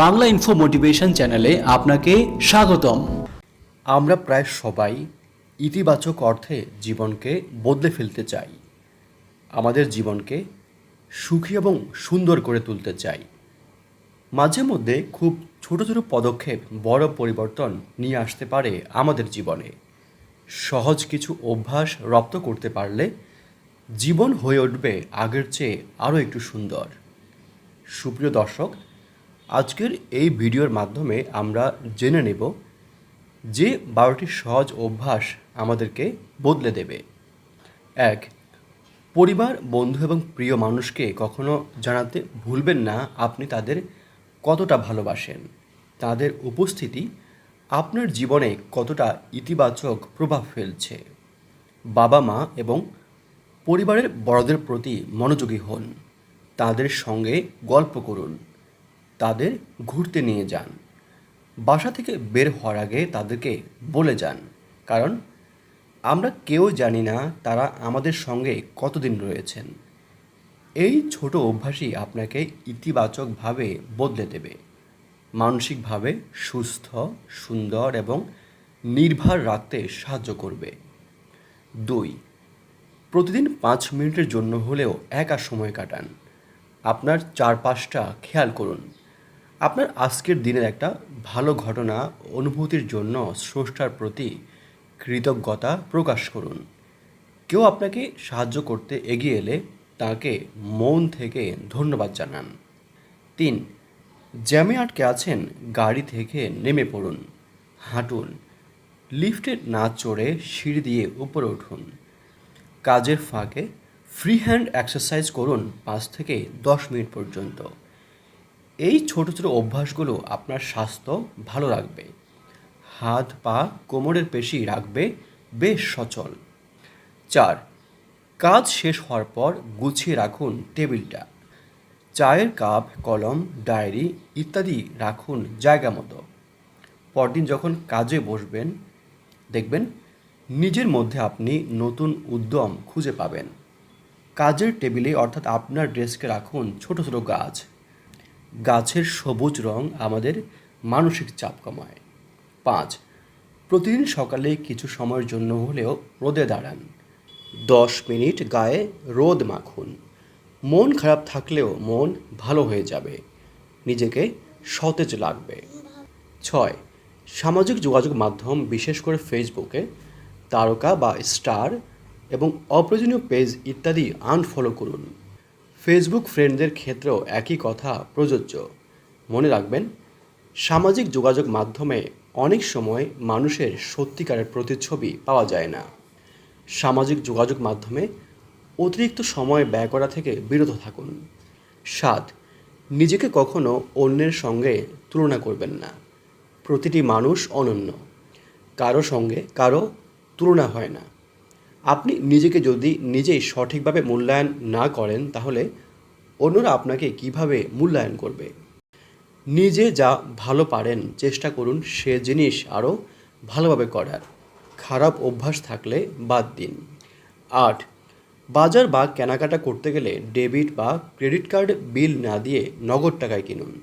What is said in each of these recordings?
Bangla info motivation চ্যানেলে আপনাকে স্বাগতম। আমরা প্রায় সবাই ইতিবাচক অর্থে জীবনকে বদলে ফেলতে চাই। আমাদের জীবনকে সুখী এবং সুন্দর করে তুলতে চাই। মাঝে মধ্যে খুব ছোট ছোট পদক্ষেপ বড় পরিবর্তন নিয়ে আসতে পারে আমাদের জীবনে। সহজ কিছু অভ্যাস রপ্ত করতে পারলে জীবন হয়ে উঠবে আগের চেয়ে আরও একটু সুন্দর। সুপ্রিয় দর্শক আজকের এই ভিডিওর মাধ্যমে আমরা জেনে নেব যে বারোটি সহজ অভ্যাস আমাদেরকে বদলে দেবে। এক, পরিবার, বন্ধু এবং প্রিয় মানুষকে কখনো জানাতে ভুলবেন না আপনি তাদের কতটা ভালোবাসেন, তাদের উপস্থিতি আপনার জীবনে কতটা ইতিবাচক প্রভাব ফেলছে। বাবা মা এবং পরিবারের বড়দের প্রতি মনোযোগী হন, তাদের সঙ্গে গল্প করুন। তাদের ঘুরতে নিয়ে যান। বাসা থেকে বের হওয়ার আগে তাদেরকে বলে যান, কারণ আমরা কেউ জানি না তারা আমাদের সঙ্গে কতদিন রয়েছেন। এই ছোট অভ্যাসই আপনাকে ইতিবাচকভাবে বদলে দেবে। মানসিকভাবে সুস্থ, সুন্দর এবং নির্ভর রাখতে সাহায্য করবে। দুই, প্রতিদিন পাঁচ মিনিটের জন্য হলেও একা সময় কাটান। আপনার চারপাশটা খেয়াল করুন। আপনার আজকের দিনের একটা ভালো ঘটনা অনুভূতির জন্য স্রষ্টার প্রতি কৃতজ্ঞতা প্রকাশ করুন। কেউ আপনাকে সাহায্য করতে এগিয়ে এলে তাকে মন থেকে ধন্যবাদ জানান। তিন, জ্যামে আটকে আছেন, গাড়ি থেকে নেমে পড়ুন। হাঁটুন, লিফটে না চড়ে সিঁড়ি দিয়ে উপরে উঠুন। কাজের ফাঁকে ফ্রি হ্যান্ড এক্সারসাইজ করুন পাঁচ থেকে দশ মিনিট পর্যন্ত। এই ছোট ছোট অভ্যাসগুলো আপনার স্বাস্থ্য ভালো রাখবে। হাত, পা, কোমরের পেশি রাখবে বেশ সচল। চার, কাজ শেষ হওয়ার পর গুছিয়ে রাখুন টেবিলটা। চায়ের কাপ, কলম, ডায়েরি ইত্যাদি রাখুন জায়গা মতো। পরদিন যখন কাজে বসবেন, দেখবেন নিজের মধ্যে আপনি নতুন উদ্যম খুঁজে পাবেন। কাজের টেবিলে অর্থাৎ আপনার ডেস্কে রাখুন ছোট ছোট গাছ। গাছের সবুজ রং আমাদের মানসিক চাপ কমায়। পাঁচ, প্রতিদিন সকালে কিছু সময়ের জন্য হলেও রোদে দাঁড়ান। দশ মিনিট গায়ে রোদ মাখুন। মন খারাপ থাকলেও মন ভালো হয়ে যাবে। নিজেকে সতেজ লাগবে। ছয়, সামাজিক যোগাযোগ মাধ্যম, বিশেষ করে ফেসবুকে, তারকা বা স্টার এবং অপ্রয়োজনীয় পেজ ইত্যাদি আনফলো করুন। ফেসবুক ফ্রেন্ডদের ক্ষেত্রেও একই কথা প্রযোজ্য। মনে রাখবেন, সামাজিক যোগাযোগ মাধ্যমে অনেক সময় মানুষের সত্যিকারের প্রতিচ্ছবি পাওয়া যায় না। সামাজিক যোগাযোগ মাধ্যমে অতিরিক্ত সময় ব্যয় করা থেকে বিরত থাকুন। সাত, নিজেকে কখনো অন্যের সঙ্গে তুলনা করবেন না। প্রতিটি মানুষ অনন্য। কারও সঙ্গে কারও তুলনা হয় না। আপনি নিজেকে যদি নিজেই সঠিকভাবে মূল্যায়ন না করেন, তাহলে অন্যরা আপনাকে কীভাবে মূল্যায়ন করবে? নিজে যা ভালো পারেন, চেষ্টা করুন সে জিনিস আরও ভালোভাবে করার। খারাপ অভ্যাস থাকলে বাদ দিন। আট, বাজার বা কেনাকাটা করতে গেলে ডেবিট বা ক্রেডিট কার্ড বিল না দিয়ে নগদ টাকায় কিনুন।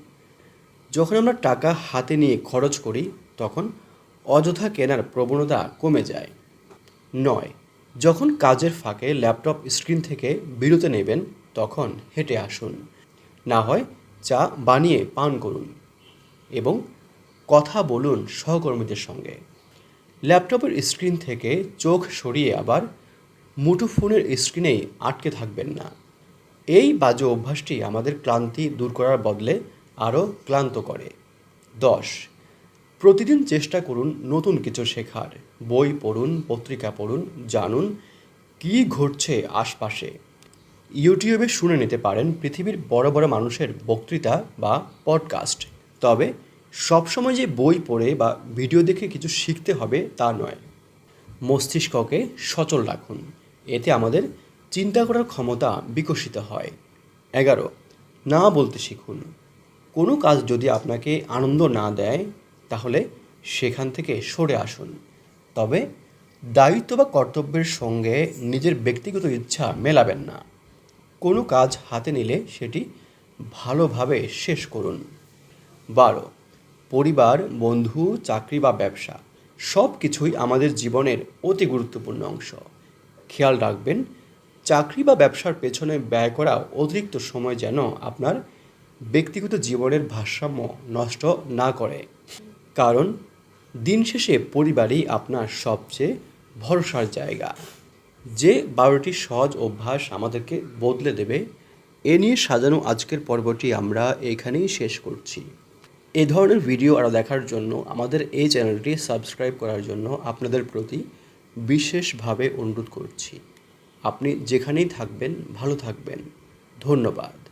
যখন আমরা টাকা হাতে নিয়ে খরচ করি, তখন অযথা কেনার প্রবণতা কমে যায়। নয় যখন কাজের ফাঁকে ল্যাপটপ স্ক্রিন থেকে বিরতি নেবেন, তখন হেঁটে আসুন। না হয় চা বানিয়ে পান করুন এবং কথা বলুন সহকর্মীদের সঙ্গে। ল্যাপটপের স্ক্রিন থেকে চোখ সরিয়ে আবার মুঠোফোনের স্ক্রিনেই আটকে থাকবেন না। এই বাজে অভ্যাসটি আমাদের ক্লান্তি দূর করার বদলে আরও ক্লান্ত করে। দশ, প্রতিদিন চেষ্টা করুন নতুন কিছু শেখার। বই পড়ুন, পত্রিকা পড়ুন, জানুন, কী ঘটছে আশপাশে? ইউটিউবে শুনে নিতে পারেন পৃথিবীর বড় বড় মানুষের বক্তৃতা বা পডকাস্ট তবে সবসময় যে বই পড়ে বা ভিডিও দেখে কিছু শিখতে হবে তা নয়। মস্তিষ্ককে সচল রাখুন। এতে আমাদের চিন্তা করার ক্ষমতা বিকশিত হয়। এগারো, না বলতে শিখুন। কোনো কাজ যদি আপনাকে আনন্দ না দেয়, তাহলে সেখান থেকে সরে আসুন। তবে দায়িত্ব বা কর্তব্যের সঙ্গে নিজের ব্যক্তিগত ইচ্ছা মেলাবেন না। কোনো কাজ হাতে নিলে সেটি ভালোভাবে শেষ করুন। বারো, পরিবার, বন্ধু, চাকরি বা ব্যবসা সব কিছুই আমাদের জীবনের অতি গুরুত্বপূর্ণ অংশ। খেয়াল রাখবেন, চাকরি বা ব্যবসার পেছনে ব্যয় করা অতিরিক্ত সময় যেন আপনার ব্যক্তিগত জীবনের ভারসাম্য নষ্ট না করে। কারণ দিন শেষে পরিবারই আপনার সবচেয়ে ভরসার জায়গা। যে বারোটি সহজ অভ্যাস আমাদেরকে বদলে দেবে, এ নিয়ে সাজানো আজকের পর্বটি আমরা এখানেই শেষ করছি। এ ধরনের ভিডিও আরও দেখার জন্য আমাদের এই চ্যানেলটি সাবস্ক্রাইব করার জন্য আপনাদের প্রতি বিশেষভাবে অনুরোধ করছি। আপনি যেখানেই থাকবেন, ভালো থাকবেন। ধন্যবাদ।